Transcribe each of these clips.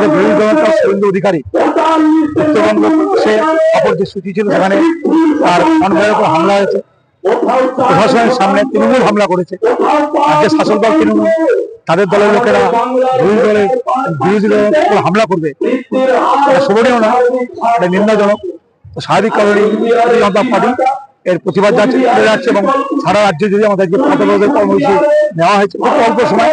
আমাদের বিরোধী শুভেন্দু অধিকারী উত্তরবঙ্গ সে অপর যে সূচি ছিল সেখানে তার উপর হামলা হয়েছে। প্রশাসনের সামনে তৃণমূল হামলা করেছে। শাসক দল তৃণমূল, তাদের দলের লোকেরা বিরোধী দলের বিরোধী দলের হামলা করবে। এটা শোভনীয় না, এটা নিন্দাজনক। তো স্বাভাবিক কারণে জনতা পার্টি এর প্রতিবাদ যাচ্ছে যাচ্ছে এবং সারা রাজ্যে যদি আমাদের কর্মসূচি নেওয়া হয়েছে, খুব অল্প সময়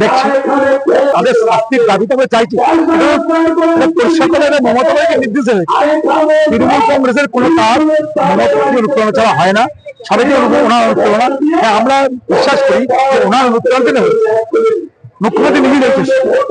দেখছি। তাদের শাস্তির দাবিতে আমরা চাইছি। নির্দেশ তৃণমূল কংগ্রেসের কোনো কাজ অনুপ্রেরণা ছাড়া হয় না। সবাইকে ওনার অনুপ্রেরণা। হ্যাঁ আমরা বিশ্বাস করি যে ওনার অনুপ্রেরণা মুখ্যমন্ত্রী নিজে